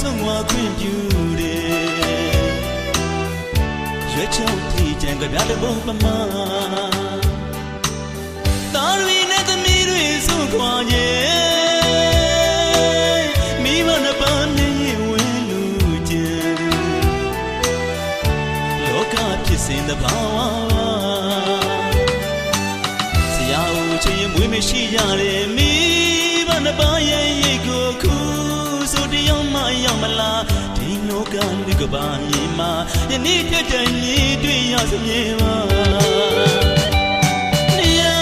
ဆုံးဝါခွင့်ပြုတယ်ရွက်ချောင်းထီကြံကြပြတဲ့ဘုံပမာတာရီနဲ့သမီးတွေဆုံးခွာရဲ့မိမနှစ်ပါးနဲ့ရင်ဝင်လူကျန်လောကဖြစ်စဉ်သဘာဝဆရာဦးချင်းမွေးမရှိရတဲ့ လောကလူကဘာမြေမှာယနေ့ထက်တိုင်လေးတွေ့ရစမြဲပါနေရာ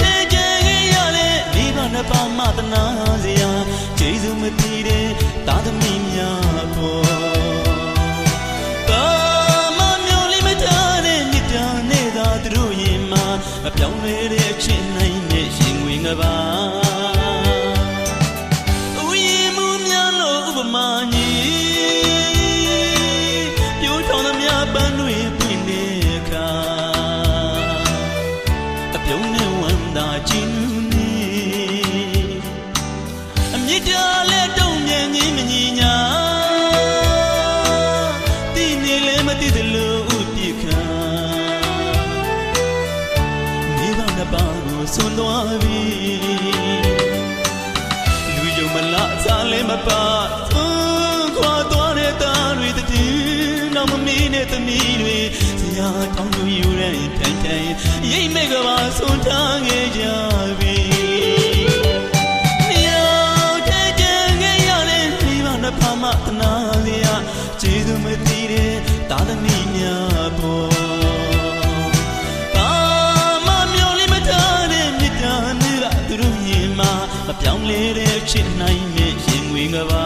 တဲ့ကြဲရလေမိဘနှစ်ပါးမတနာစရာ မပါသွန်းခွာသွားတဲ့သားတွေတည်နောက်မမီးနဲ့သမီးတွေဆရာတောင်းလို့ယူတဲ့ထိုင်ထိုင်ရိတ်မဲ့ကပါဆွန်ထားခဲ့ကြပြီမြောက်တဲ့ကြံခဲ့ရတဲ့ဒီမနှစ်ဖာမတနာစရာကျေးဇူးမသိတဲ့တာသမီများပေါ်ဘာမှမျိုးလေးမထားတဲ့မြတ်တာနဲ့ကသူတို့ရင်မှာမပြောင်းလဲတဲ့ချစ်နိုင် ရဲ့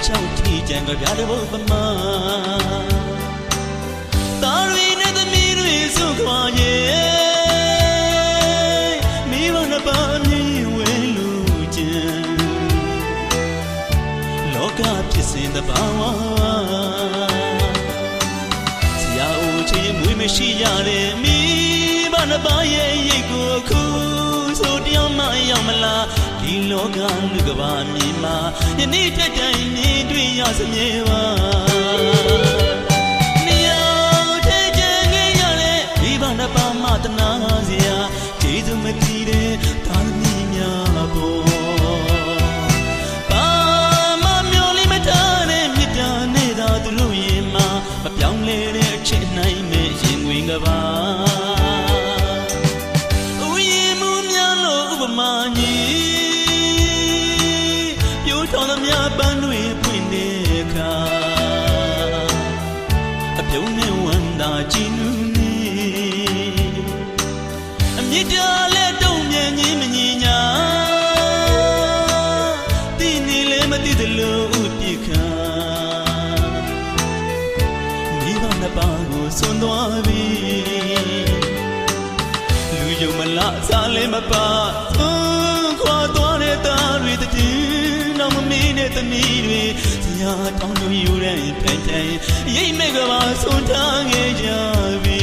ရွက်ချောင်းထီကြံကြပြတဲ့ဘုပမာတာရီနဲ့သမီးတွေဆုံးခွာရဲ့မိဘနှစ်ပါးမြင်ဝဲလူကျန်လောကဖြစ်စဉ်သဘာဝဆရာဦးချင်းမွေးမရှိရတဲ့မိဘနှစ်ပါးရဲ့ရိတ်ကိုခုဆိုတယောက်မှရောက်မလားဒီ လောကလူကဘာမြေမှာယနေ့ထက်တိုင်မြင်တွေ့ရစမြဲပါ ပန်းတွေဖွင့်တဲ့အခါအပြုံးနဲ့ဝမ်းသာကြည်နူးနေအမြင့်တာလဲတုံ့ပြန်ခြင်းမညီညာတိနေလဲမသိသလိုဥပိ္ပခာမိဘနှစ်ပါးကိုဆွန်သွားပြီလူယုံမလားအစားလဲမပါ တောင်းလို့ယူတဲ့ဖိုင်တိုင်ရိတ်မဲ့ကပါဆွန်ထားခဲ့ကြပြီ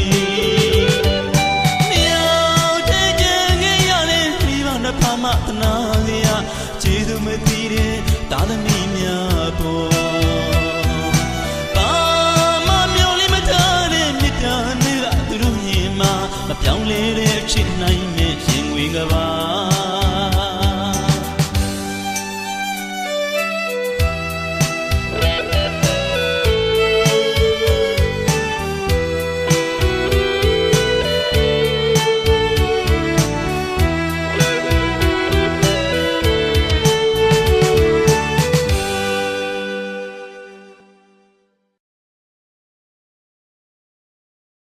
မြောက်တဲ့ကြံခဲ့ရတဲ့မိဘနှစ်ဖာမတနာစရာကျေးဇူးမသိတဲ့သာသမီများပေါ်ဘာမှမျိုးလေးမထားတဲ့မြတ်တာနဲ့ကသူတို့ရင်မှာမပြောင်းလဲတဲ့ချစ်နိုင်မဲ့ရင်ဝင်ကပါ